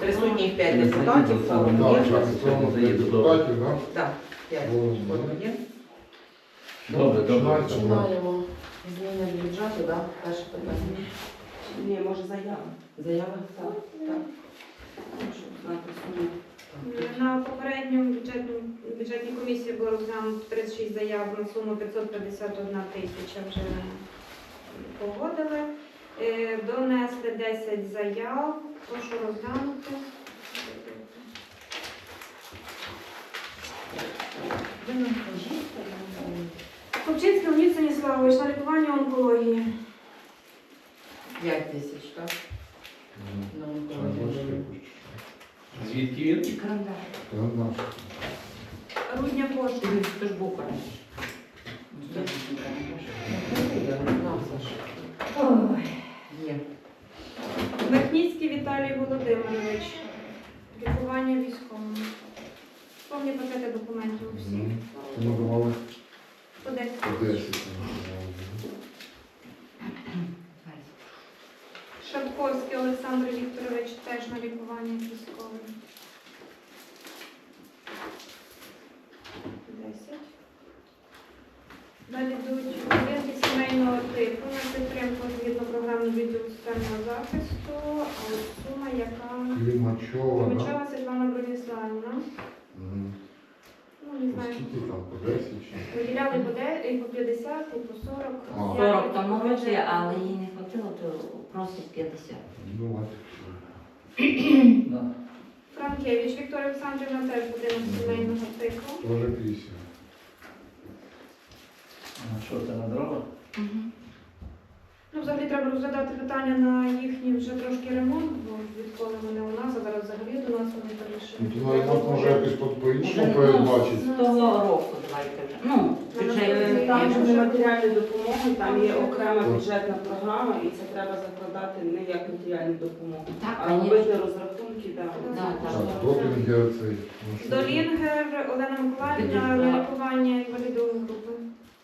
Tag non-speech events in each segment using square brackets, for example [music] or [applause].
Присутніх 5 депутатів, форум є. так, депутатів, так? Так, 5 Форум форум є. є. Добре, добре. Починаємо зміни бюджету, так? Перше питання. Ні, може заява. Заява? Так. Так. Суму. На попередньому бюджетному бюджетній комісії було розглянуто 36 заяв на суму 551 тисяча вже погодили. Е, Донесли 10 заяв. Прошу розглянути. Ковчинський Леонід Станіславович на лікування онкології. 5 тисяч, так? На онкологію. Звідки він? Карандаш. Рудня пошта. Ти ж був карандаш. Ой. Є. Верхніцький Віталій Володимирович. Лікування військовому. Повні пакети документів у всіх. Мгм. Ми давали По 10. по 10. Шапковський Олександр Вікторович теж на лікування військовим. 10. Далі йдуть типу на підтримку згідно програми відділу соціального захисту, а от сума, яка Клімачова, так? Помічала Світлана Броніславівна. Мгм. Ну, не знаю. Скільки там, по 10 чи? Виділяли по де- і по 50, і по 40. А. 40 там році, але їй не хватило, то просить 50. Ну, Да. Франкевич Вікторія Олександрівна теж будинок сімейного типу. Тоже 50. А що це на дрова? Ну, взагалі треба розглядати питання на їхній вже трошки ремонт, бо відколи вони у нас, а зараз взагалі до нас вони Ну, то на ремонт може якось по- по-іншому Ну, передбачити. З того року давайте вже. Ну, бюджет. Там же не матеріальні допомоги, там є окрема бюджетна програма, і це треба закладати не як матеріальну допомогу, Так, а конечно. робити розрахунки, да. Да, Так, так. допінги оцей. ну, що? Долінгер Олена Миколаївна Підійшла. на лікування інвалідової групи.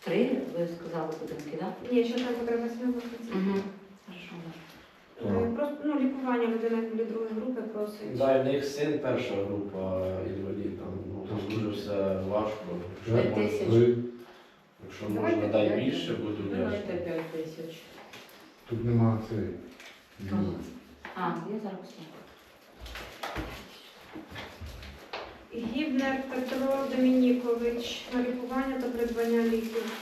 Три, ви сказали будинки, так? Ні, ще там потреба сміливості. Угу. Хорошо. Е, Просто ну, лікування людини інвалідової групи просить. Да, в них син перша група інвалід, там, ну, там дуже все важко. П'ять П'ять тисяч. три. Якщо можна дай більше, буду Давайте вдячний. 5 тисяч. Тут нема цей. Кого? А, я зараз. Гібнер Петро Домінікович на лікування та придбання ліків.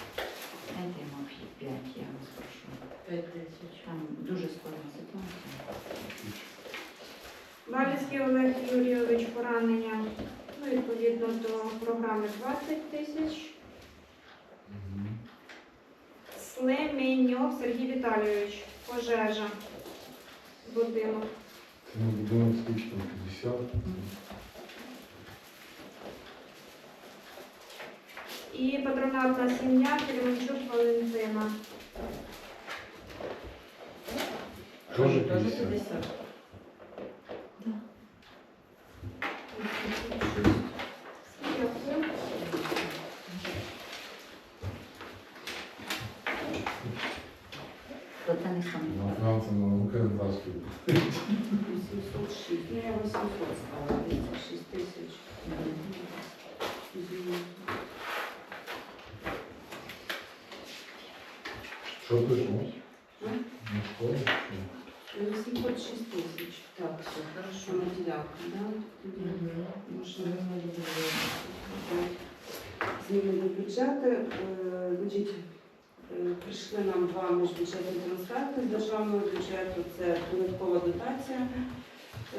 Дайте йому 5, я вас прошу. 5 тисяч. Там дуже складна ситуація. Валівський Олег Юрійович поранення. Ну, відповідно до програми 20 тисяч. Слеменьов Сергій Віталійович. Пожежа. Будинок. Будемо скільки там 50. І патронатна сім'я Кременчук Валентина. Тоже Теж 50. 50. Дякую. То це не саме. На Франції, на Лукенбаску. 806. Ну, я 800 стала. 6 тисяч. Що? А? На школу? чи? 806 тисяч. Так, все, хорошо, матеріалка, да? Тоді можна Зміни до бюджету. Е, Значить, е, прийшли нам два міжбюджетні трансферти з державного бюджету. Це додаткова дотація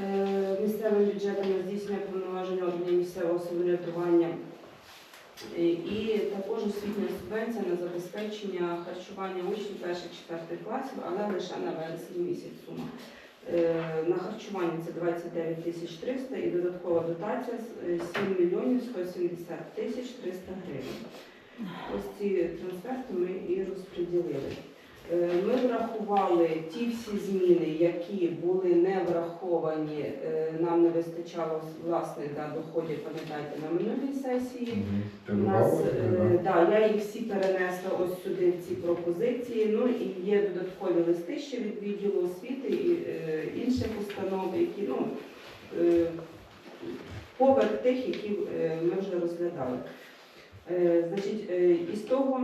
е, місцевим бюджетом на здійснення повноважень органів місцевого самоврядування. Е, І також освітня субвенція на забезпечення харчування учнів перших четвертих класів, але лише на вересень місяць сума. Е, На харчування це 29 тисяч 300 і додаткова дотація е, 7 мільйонів 170 тисяч 300 гривень. Ось ці трансферти ми і розподілили. Е, Ми врахували ті всі зміни, які були не враховані. Е, Нам не вистачало власне да, доходів, пам'ятаєте, на минулій сесії. У нас, е, да, я їх всі перенесла ось сюди в ці пропозиції. Ну і є додаткові листи ще від відділу освіти і е, інших установ, які ну, е, поверх тих, які е, ми вже розглядали. Е, Значить, е, із того,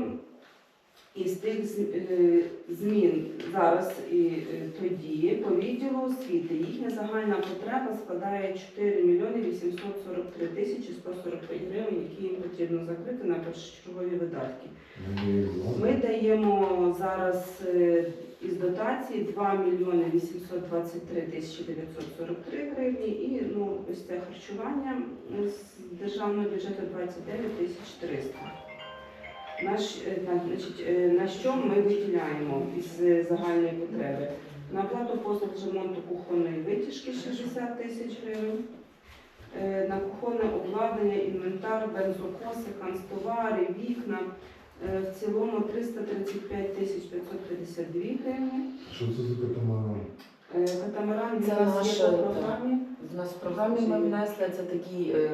тих з- е, змін зараз і е, тоді по відділу освіти їхня загальна потреба складає 4 мільйони 843 тисячі 145 гривень, які їм потрібно закрити на першочергові видатки. Ми даємо зараз е, із дотації 2 мільйони 823 тисячі 943 гривні і ну, ось це харчування з державного бюджету 29 тисяч 300. Наш, е, на, значить, е, на що ми виділяємо із загальної потреби? На оплату послуг з ремонту кухонної витяжки 60 тисяч гривень. Е, На кухонне обладнання, інвентар, бензокоси, канцтовари, вікна. В цілому 335 тисяч 552 гривні. Що це за катамаран? Катамаран Це у нас наша, є так. програмі. У нас в програмі ми внесли це такі е,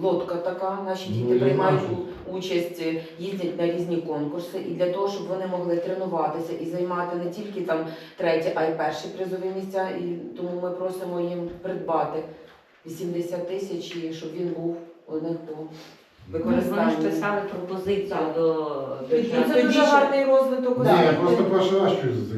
лодка така. Наші Ну, діти приймають участь, е, їздять на різні конкурси. І для того, щоб вони могли тренуватися і займати не тільки там треті, а й перші призові місця. І тому ми просимо їм придбати 80 тисяч, щоб він був у них по Вони ж писали пропозицію Так. до бюджету. Це дуже гарний розвиток Ні, я освіти. просто перший раз чую за.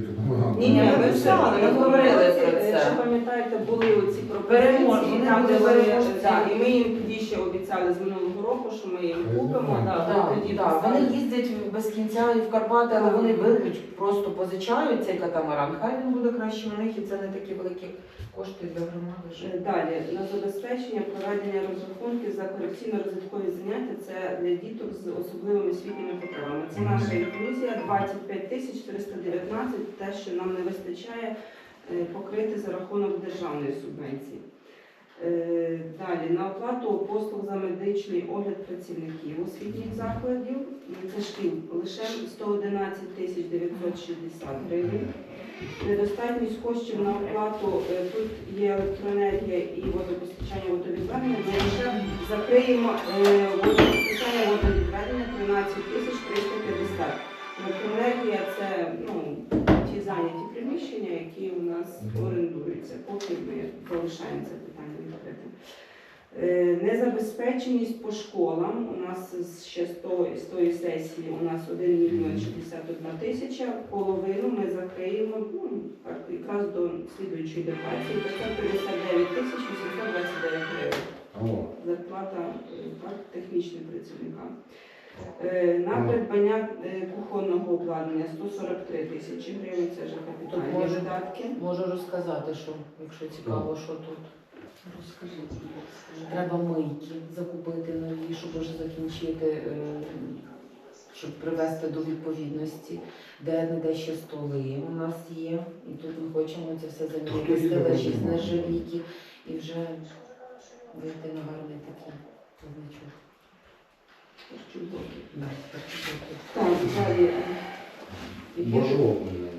Ні, ні, ми писали, ми говорили про це. Якщо пам'ятаєте, були оці Переможні, пропозиції, там, де були вони, переможці. так, і ми їм тоді ще обіцяли з минулого року, що ми їм купимо. Так, вони тоді так, писали. Вони їздять без кінця і в Карпати, але вони беруть, просто позичають цей катамаран. Хай він буде краще у них, і це не такі великі кошти для громади. Е, вже. Далі на забезпечення проведення розрахунків за корекційно-розвиткові заняття це для діток з особливими освітніми потребами. Це наша інклюзія 25 тисяч 419, те, що нам не вистачає е, покрити за рахунок державної субвенції. Е, Далі на оплату послуг за медичний огляд працівників освітніх закладів. Це шкіл лише 111 тисяч 960 гривень. Недостатність коштів на оплату е, тут є електроенергія і водопостачання водовідведення. Ми лише закриємо е, водопостачання водовідведення 13 тисяч 350. Електроенергія це ну, ті зайняті приміщення, які у нас орендуються, поки ми залишаємо це Незабезпеченість по школам. У нас ще з тої, з тої сесії у нас 1 мільйон 61 тисяча. Половину ми закриємо ну, якраз до слідуючої дотації. 559 тисяч 829 гривень. Зарплата е, так, технічним працівникам. Е, На придбання е, кухонного обладнання 143 тисячі гривень. Це вже капітальні видатки. Можу розказати, що, якщо цікаво, що тут. Розкажи. Треба мийки закупити нові, щоб вже закінчити, е, щоб привести до відповідності, де не де ще столи у нас є. І тут ми хочемо це все замінити, може. нержавійки і вже вийти на гарний такий значок. Да, так, так. Так, далі. домашній.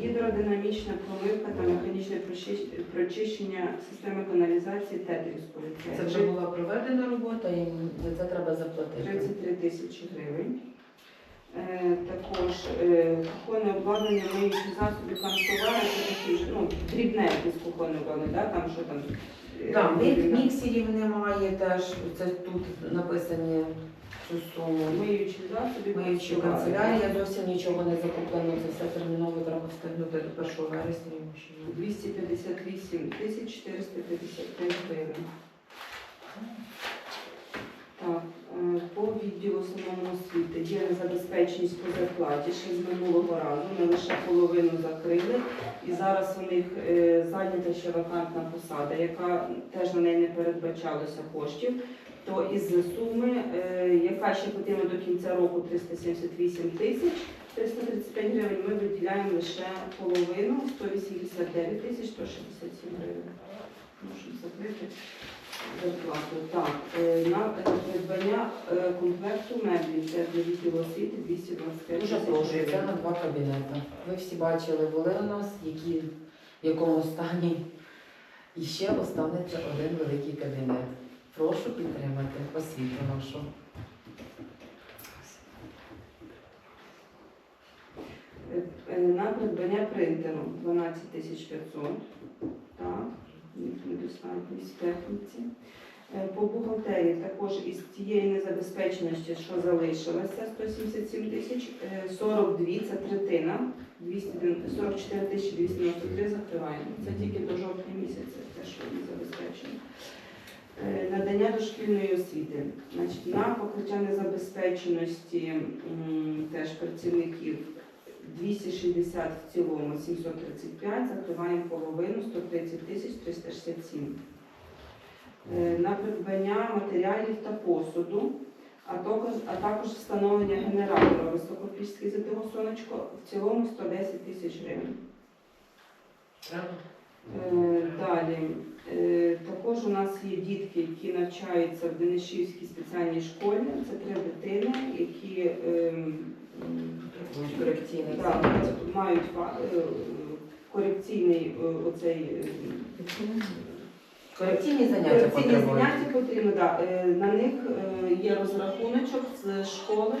Гідродинамічна промивка та механічне прочищення системи каналізації Тетрівської. Це вже була проведена робота, і за це треба заплатити. 33 тисячі гривень. Е, також е, кухонне обладнання миючі засоби канцтовари, ну, дрібне якесь кухонне обладнання, да? там що там. е, Так, мік- міксерів немає теж. Це тут написані цю суму. Миючі засоби, Миючі канцтовари. канцелярія, зовсім нічого не закуплено. Це все терміново треба встигнути до 1 вересня. ще є. 258 тисяч 455 гривень. Так, по відділу самому освіти є незабезпеченість по зарплаті ще з минулого разу. Ми лише половину закрили. І зараз у них е, зайнята ще вакантна посада, яка теж на неї не передбачалося коштів. То із суми, е, яка ще потрібна до кінця року 378 тисяч 335 гривень, ми виділяємо лише половину 189 тисяч 167 гривень. Можемо закрити зарплату. Так, е, на придбання е, комплекту меблів. Це для відділу освіти 225 Дуже тисяч прошу, це на два кабінети. Ви всі бачили, були у нас, які, в якому стані. І ще останеться один великий кабінет. Прошу підтримати освіту нашу. Е, На придбання принтеру 12 тисяч 500. Недостатність техніці. Е, По бухгалтерії також із тієї незабезпеченості, що залишилося, 177 тисяч, е, 42 це третина, 44 тисячі 293 закриваємо. Це тільки до жовтня місяця, те, що не забезпечено. Е, Надання дошкільної освіти. Значить, на покриття незабезпеченості теж працівників 260 в цілому, 735, закриваємо половину, 130 тисяч 367. Е, На придбання матеріалів та посуду, а також, а також встановлення генератора високопічський ЗТО сонечко в цілому 110 тисяч гривень. Е, Далі. Е, Також у нас є дітки, які навчаються в Денишівській спеціальній школі. Це три дитини, які Да, заняття. мають е, корекційний е, оцей е, Корекційні заняття корекційні заняття потрібно. Е, На них є розрахуночок з школи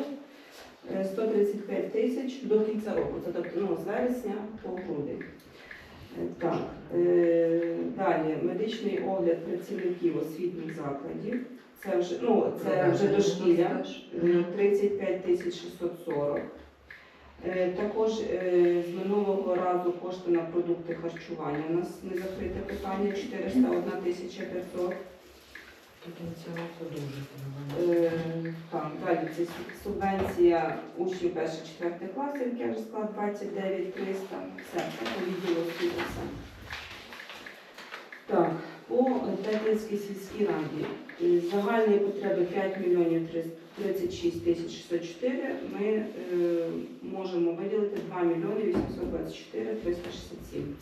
е, 135 тисяч до кінця року. Це тобто ну, з вересня по грудень. Так, далі медичний огляд працівників освітніх закладів. Це вже ну це вже дошкілля. Е, 35 тисяч 640. Е, Також е, з минулого разу кошти на продукти харчування. У нас не закрите питання 401 тисяча 500. До кінця року дуже треба. Е, Так, далі це субвенція учнів перших четвертих класів, як я вже сказала, 29 300. Все, це відділу освіти. Так, по Теплинській сільській раді. Загальні потреби 5 мільйонів 36 тисяч 604. Ми е, можемо виділити 2 мільйони 824 367.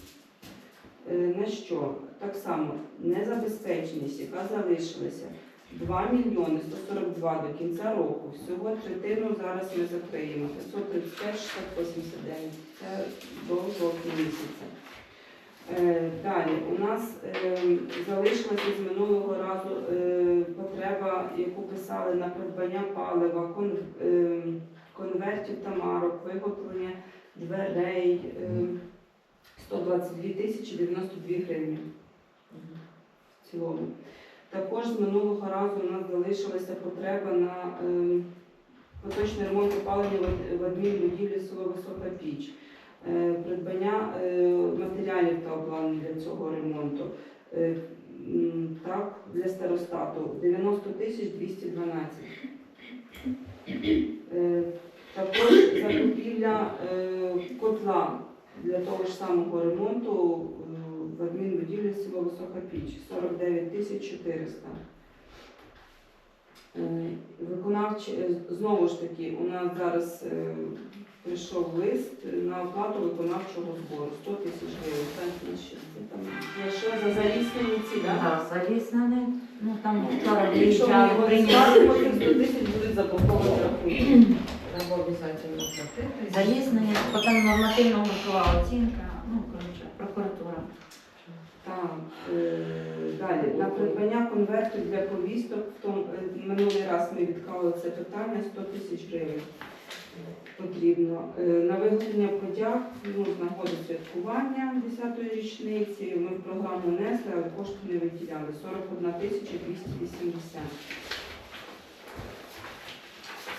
Е, На що? Так само незабезпеченість, яка залишилася 2 мільйони 142 до кінця року. Всього третину зараз ми закриємо. 535 689. Це до жовтня місяця. Е, Далі у нас е, залишилася з минулого разу е, потреба, яку писали на придбання палива, кон, е, конвертів та марок, виготовлення дверей е, 122 тисячі 92 гривні в цілому. Також з минулого разу у нас залишилася потреба на поточний ремонт опалення в адмінбудівлі село Висока Піч. Е, Придбання е, матеріалів та обладнання для цього ремонту. Е, Так, для старостату 90 тисяч 212. Е, Також закупівля котла для того ж самого ремонту в адмінбудівлі село Висока Піч 49 тисяч 400. Е, Виконавчі, знову ж таки, у нас зараз прийшов лист на оплату виконавчого збору 100 тисяч гривень. Так, наші, це там, за що? За заліснені ці, так? Заліснене. Ну там вчора Якщо ми його не прийняли. скажемо, то 100 тисяч будуть заблоковані рахунки. [clears throat] Треба обов'язково платити. Заліснення, потім нормативно грошова оцінка, ну, коротше, прокуратура. Так, е, далі. На придбання конвертів для повісток, в тому, е, минулий раз ми відклали це питання, 100 тисяч гривень потрібно. Е, На виготовлення подяк ну, з нагоди святкування 10-ї річниці ми в програму внесли, але кошти не виділяли. 41 тисяча 280.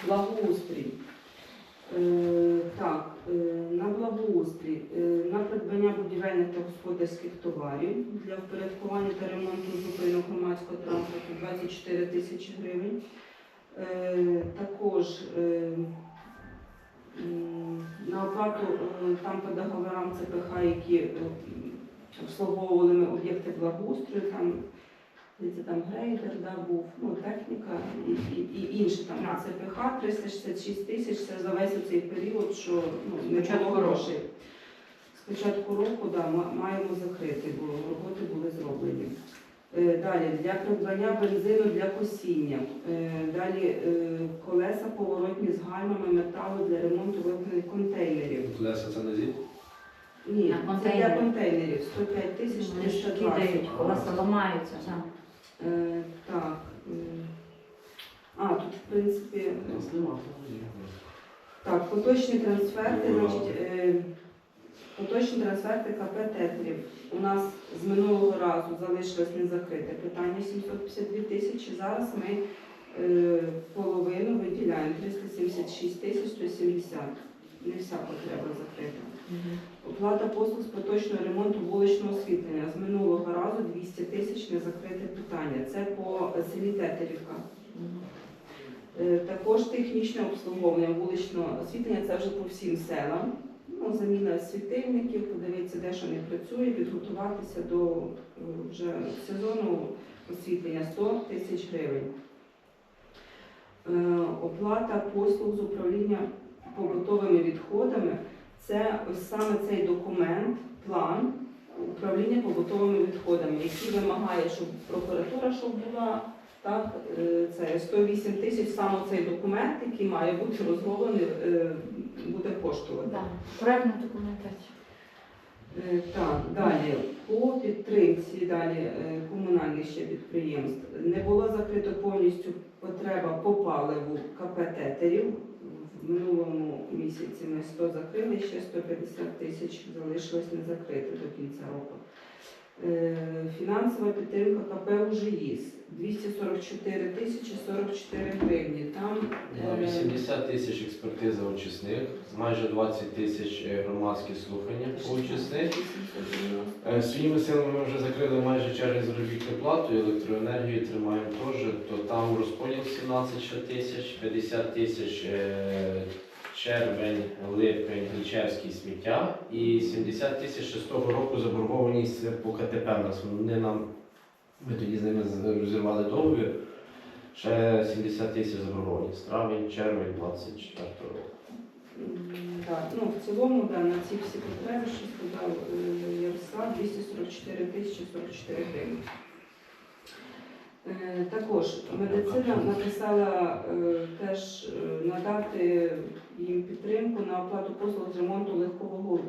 Благоустрій. Е, Так, е, на благоустрій, е, на придбання будівельних та господарських товарів для впорядкування та ремонту зупинок громадського транспорту 24 тисячі гривень. Е, Також е, на оплату е, там по договорам ЦПХ, які е, обслуговували об'єкти благоустрою, там Здається, там грейдер да, був, ну, техніка і, і, і інше там на ЦПХ 366 тисяч, це за весь цей період, що ну, не було грошей. З початку року да, маємо закрити, бо роботи були зроблені. Е, Далі для придбання бензину для косіння. Е, Далі е, колеса поворотні з гальмами металу для ремонту виконаних контейнерів. Колеса це не зі? Ні, це для контейнери. контейнерів 105 тисяч Вони ж 320. кидають, колеса ламаються. так. Е, Так. м. А, тут в принципі. Так, поточні трансферти, значить, е, поточні трансферти КП Тетрів. У нас з минулого разу залишилось незакрите питання 752 тисячі. Зараз ми е, половину виділяємо 376 тисяч 170. Не вся потреба закрита. Оплата послуг з поточного ремонту вуличного освітлення. З минулого разу 200 тисяч незакрите питання. Це по селі Тетерівка. Е, Також технічне обслуговування вуличного освітлення це вже по всім селам. Ну, заміна світильників, подивитися, де що не працює, підготуватися до е, вже сезону освітлення 100 тисяч гривень. Е, Оплата послуг з управління побутовими відходами це ось саме цей документ, план управління побутовими відходами, який вимагає, щоб прокуратура щоб була так, е, це 108 тисяч саме цей документ, який має бути розроблений, е, буде коштувати. Да. Проектна документація. Е, Так, далі по підтримці далі комунальних ще підприємств не було закрито повністю потреба по паливу КП Тетерів. В минулому місяці ми 100 закрили, ще 150 тисяч залишилось не закрити до кінця року. Е, Фінансова підтримка КП «Ужиїз» 244 тисячі 44 гривні. Там На е, 80 тисяч експертиза очисних, майже 20 тисяч е, громадські слухання по очисних. 890. Своїми силами ми вже закрили майже черги заробітну плату, електроенергію тримаємо теж, то там розподіл 17 тисяч, 50 тисяч червень, липень, Глічевський сміття і 70 тисяч ще з того року заборгованість по КТП в нас. Вони нам, ми тоді з ними розірвали договір, ще 70 тисяч заборгованість. Травень, червень 24 року. Так, ну в цілому да, на ці всі потреби, що сказав е, Ярослав, 244 тисячі 44 гривні. Е, Також медицина написала е, теж е, надати їм підтримку на оплату послуг з ремонту легкового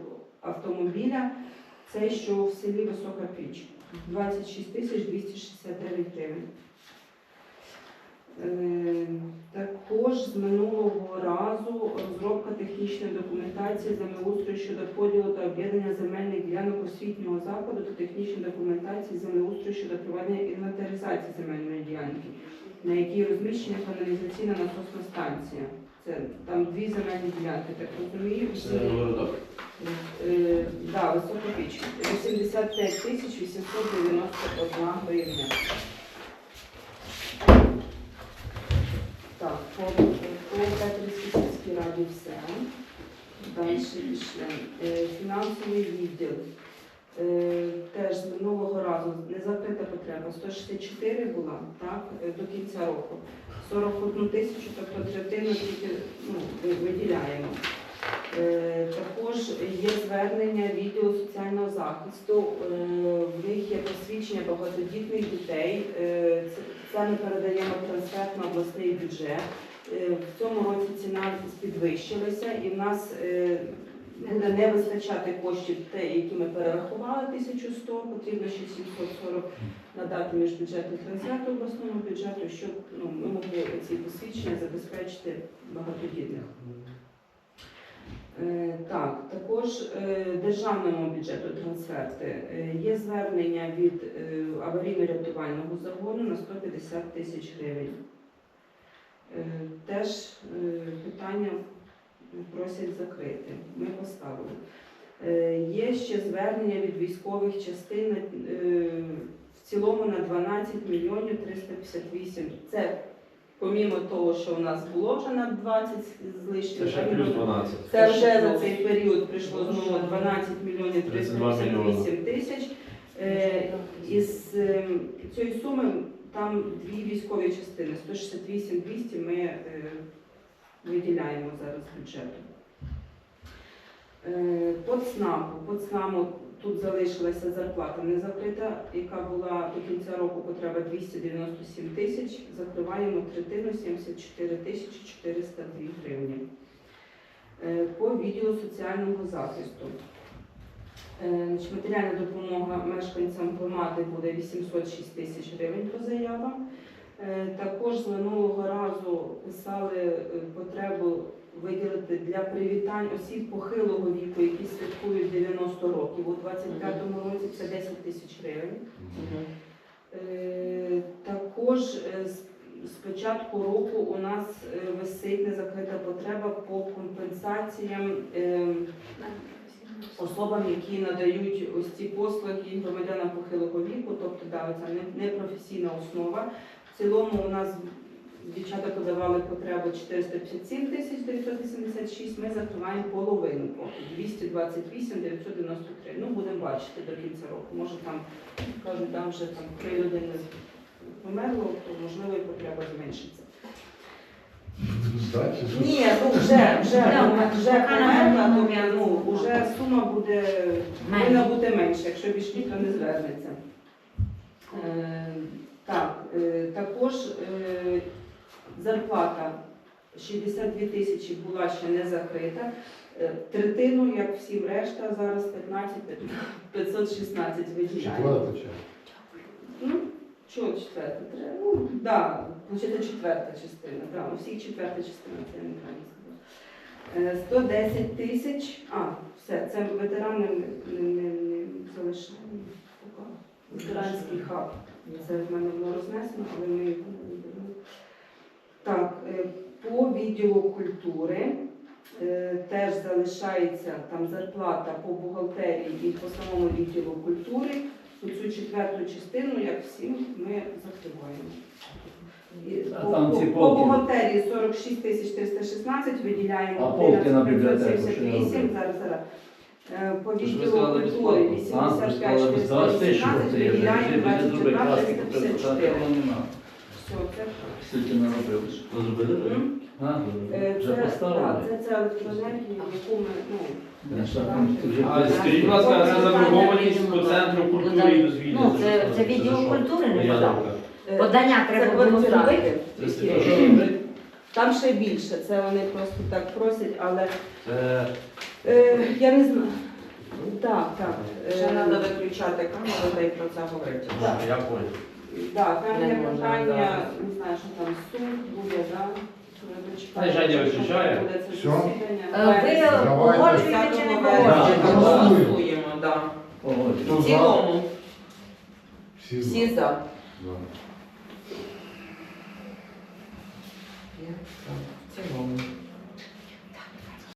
автомобіля. Це що в селі Висока Піч. 26 тисяч 269 гривень. Е, Також з минулого разу розробка технічної документації землеустрою щодо поділу та об'єднання земельних ділянок освітнього закладу та технічної документації землеустрою щодо проведення інвентаризації земельної ділянки, на якій розміщена каналізаційна насосна станція. Це там дві земельні ділянки, так розумію. Е, да, висока 85 тисяч 891 гривня. Так, по, Петрівській сільській раді все. Далі. Е, Фінансовий відділ. Е, Теж з минулого разу незакрита потреба 164 була так, е, до кінця року. 41 тисячу, тобто третину тільки ну, виділяємо. Також є звернення відділу соціального захисту. В них є посвідчення багатодітних дітей. Це, ми передаємо трансфер на обласний бюджет. Е, В цьому році ціна підвищилася, і в нас е, буде не вистачати коштів, те, які ми перерахували 1100, потрібно ще 740 надати міжбюджетний трансфер до обласного бюджету, щоб ну, ми могли ці посвідчення забезпечити багатодітних. Е, Так, також е, державному бюджету трансферти. Е, Є звернення від аварійно-рятувального загону на 150 тисяч гривень. Теж питання просять закрити. Ми поставили. Є ще звернення від військових частин в цілому на 12 мільйонів 358. Це помімо того, що у нас було вже на 20 з лишнім. Це ще плюс 12. Це вже за цей період прийшло знову 12 мільйонів 32 358 тисяч. Е, Із е, цієї суми там дві військові частини 168 200 ми е, виділяємо зараз бюджету. Е, По ЦНАПу, по ЦНАМу тут залишилася зарплата не закрита, яка була до кінця року потреба 297 тисяч. Закриваємо третину 74 тисячі 402 гривні. Е, По відділу соціального захисту. Е, Матеріальна допомога мешканцям громади буде 806 тисяч гривень по заявам. Е, Також з минулого разу писали е, потребу виділити для привітань осіб похилого віку, які святкують 90 років. У 25-му році це 10 тисяч гривень. Е, Також з- початку року у нас висить незакрита потреба по компенсаціям е, особам, які надають ось ці послуги громадянам похилого віку, тобто да, це непрофесійна основа. В цілому у нас дівчата подавали потребу 457 тисяч 986, ми закриваємо половинку 228 993. Ну, будемо бачити до кінця року. Може там кажуть, там вже там три людини померло, то можливо і потреба зменшиться. Ні, ну вже, вже, вже померла, даний тобто ну, вже сума буде повинна бути менша, якщо більш ніхто не звернеться. Так, е, також е, зарплата 62 тисячі була ще не закрита. Е, третину, як всім решта, зараз 15 516 виділяємо. Четверта частина. Ну, чого четверта? Ну, да, значить, четверта частина, да, у всіх четверта частина, це я неправильно сказала. Е, 110 тисяч, а, все, це ветерани не, не, не залишаємо. Поки. Ветеранський хаб. Це в мене було рознесено, але ми. Так, е, по відділу культури е, теж залишається там зарплата по бухгалтерії і по самому відділу культури. Цю четверту частину, як всім, ми закриваємо. По, по- по бухгалтерії 46 тисяч 316, виділяємо А полки на бібліотеку 11 роблять? зараз, зараз. Е, По відділу культури безплатно. А, ви 85 сказали безплатно. Ти що 418, це? Я вже виділяємо вже зробити 24 пластик, 354. такого нема. Все, це Скільки наробили? Розробили? М? А? Е, Вже Це, так, поставили? це, це електроенергія, яку ми, ну, Я ну, ти вже А скажіть, будь ласка, це заборгованість по центру культури і дозвілля? Ну, Це це, відділ культури не подав. е, Подання треба було зробити. Це що робити? Там ще більше, це вони просто так просять, але Це е, я не знаю. Так, так. е, треба виключати камеру та й про це говорити. Так. я понял. Так, там Не є можна, питання, да. не знаю, що там суд буде, да? Хай Женя виключає. Е. Ви Давайте. погоджуєте чи не Да. погоджуєте? Голосуємо, да. Хто В за? цілому. Всі Всі за. за. За. В цілому.